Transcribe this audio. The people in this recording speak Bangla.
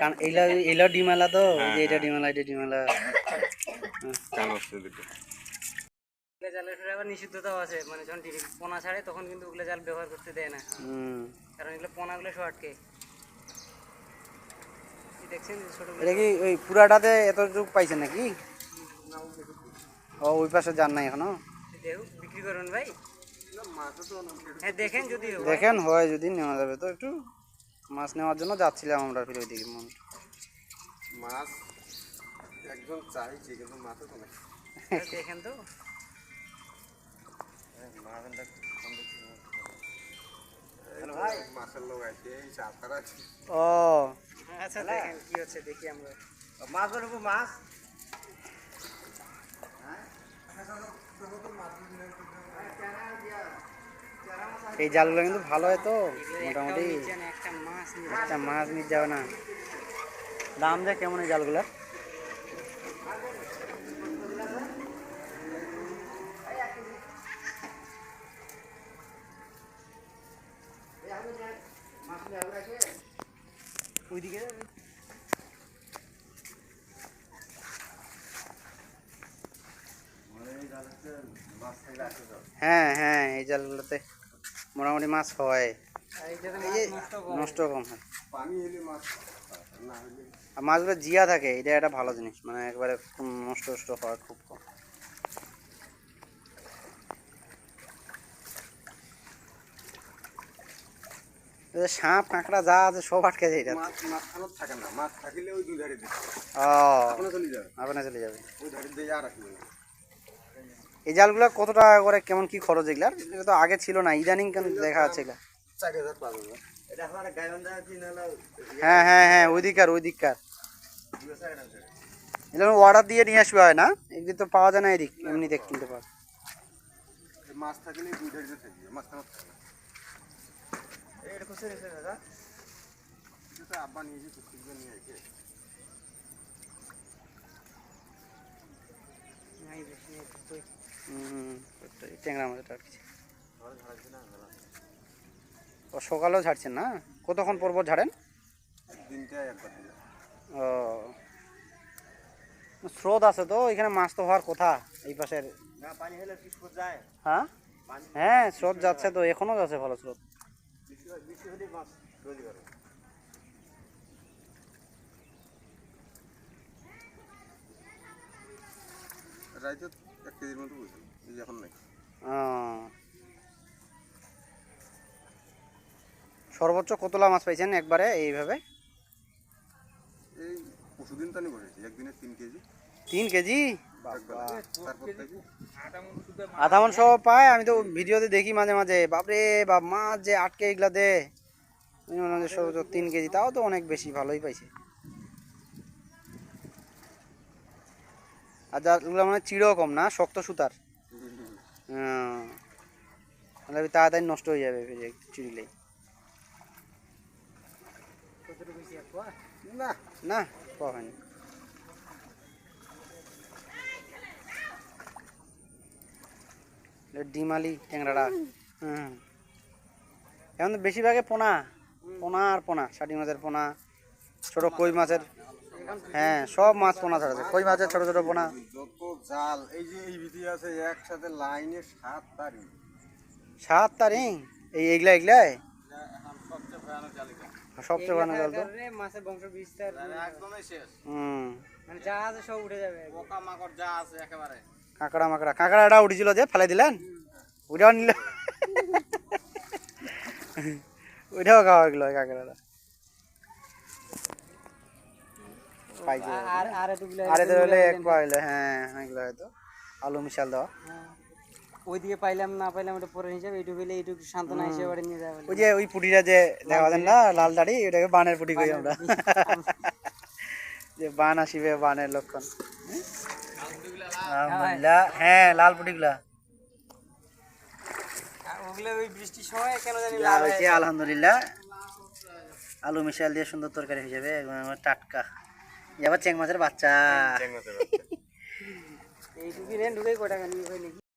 কারণ এইলা এইলা ডিমালা তো এই যে এটা ডিমালা এটা ডিমালা আসছে দুটো জালের ফের আবার নিষিদ্ধতাও আছে মানে যখন পোনা ছাড়ে তখন কিন্তু উগলে জাল ব্যবহার করতে দেয় না। কারণ এগুলো পোনাগুলো সব আটকে দেখছেন ছোট এটা কি ওই পুরাটাতে এতটুকু পাইছেন নাকি? ও ওই পাশে যান নাই এখনও? বিক্রি করুন ভাই। হ্যাঁ দেখেন যদি দেখেন হয় যদি নেওয়া যাবে তো একটু। মাছ নেওয়ার জন্য যাচ্ছিলাম আমরা ফিরে ওইদিকে মন। মাছ একদম চাইছে কিন্তু মাথা তো নাই দেখেন তো। মাছের লোক আছে এই আছে ও। আচ্ছা দেখেন কি হচ্ছে দেখি আমরা। মাছ? ধরবো মাছ এই জালগুলো কিন্তু ভালো হয় তো মোটামুটি। একটা মাছ নিয়ে নিতে যাবে না। দাম যায় কেমন এই জালগুলো ওইদিকে? হ্যাঁ হ্যাঁ এই জালগুলোতে। মোটামুটি মাছ হয়। নষ্ট কম হয়। পানি এলে মাছ না হলে। আর মাছগুলো জিয়া থাকে এটা একটা ভালো জিনিস মানে একবারে নষ্ট নষ্ট হয় খুব কম। সাপ কাঁকড়া যা আছে সব আটকে যায় এটা থাকে না মাছ থাকিলে ওই দুই ধারে ও আপনার চলে যাবে। আপনার চলে যাবে। ওই ধারে দিয়ে আর রাখবে না। এই জালগুলো কত টাকা করে কেমন কি খরচ এগুলার এটা তো আগে ছিল না ইদানিং কেন দেখা যাচ্ছে এগুলা? হলো হ্যাঁ হ্যাঁ হ্যাঁ ওইদিকার ওইদিককার। এগুলো অর্ডার দিয়ে নিয়ে আসবে হয় না? এগুলি তো পাওয়া যায় না এদিক এমনি দেখ কিনতে যায়। মাছ থাকলে দুই ধারে থাকবে মাঝখানে থাকে এটা কোথায় রেখে দাদা? এটা আব্বা নিয়ে এসে কুকুরকে নিয়ে এসে নাই বেশি নেই, কই। হুম ওটাই, ট্যাংরা মাছটা আটকেছে ও সকালেও ছাড়ছেন না? কতক্ষণ পর পর ঝাড়েন? ও। স্রোত আছে তো এখানে মাছ তো হওয়ার কথা এই পাশের। হ্যাঁ? হ্যাঁ স্রোত যাচ্ছে তো এখনও যাচ্ছে ভালো স্রোত। রাইতে এক কেজির মতো বুঝলাম এখন নাই। সর্বোচ্চ কতলা মাছ পাইছেন একবারে এইভাবে? এই পশুদিন টানি বসেছি একদিনে তিন কেজি। তিন আধা মন সব পায় আমি তো ভিডিওতে দেখি মাঝে মাঝে। বাপরে বাপ মাছ যে আটকে এগুলা দে। হয় সর্বোচ্চ তিন কেজি তাও তো অনেক বেশি ভালোই পাইছে। আর যাগুলো মানে চিড়ও কম না শক্ত সুতার। হুম। নাহলে তাড়াতাড়ি নষ্ট হয়ে যাবে চিড়িলেই কতটুকু বেশি এক পোয়া? না না পাওয়া হয়নি ডিমালি ট্যাংরাটা। হুম। এখন তো বেশিরভাগে পোনা। পোনা আর পোনা ষাটি মাছের পোনা ছোট কই মাছের হ্যাঁ সব মাছ পোনা ছাড়াছে কই মাছের ছোট ছোট পোনা। যত জাল এই যে এই ভিতরে আছে একসাথে লাইনে সাত তারি। সাত তারিখ এই এগুলা এগুলাই সবচেয়ে ভয়ানক জালিকা। সবচেয়ে ভালো কারণে মাছের বংশ বিস্তার একদমই শেষ। হুম। মানে যা আছে সব উঠে যাবে। পোকা মাকড় যা আছে একেবারে। কাঁকড়া মাকড়া। কাঁকড়াটা উঠেছিল যে ফেলে দিলেন? ওইটাও নিল। ওইটাও খাওয়া গেল কাঁকড়াটা। আর আর এতগুলো হলে এক পাইলে হ্যাঁ এগুলো হয়তো। আলু মিশাল দেওয়া। হ্যাঁ। ওইদিকে পাইলাম না পাইলাম ওটা পরে হিসাবে এইটুকু পেলে এইটুকু সান্ত্বনা হিসেবে বাড়ি নিয়ে যাবে ওই যে ওই পুটিটা যে দেখা না লাল দাড়ি ওটাকে বানের পুটি করি আমরা। যে বান আসিবে বানের লক্ষণ। আলহামদুলিল্লাহ। হ্যাঁ লাল পুটিগুলা। আর ওই বৃষ্টির সময় কেন লাল লাল হয়েছে আলহামদুলিল্লাহ। আলু মিশাল দিয়ে সুন্দর তরকারি হিসেবে টাটকা। এই আবার চেং মাছের বাচ্চা। এইটুকু রেন ঢুকে কটা নিয়ে হয় নাকি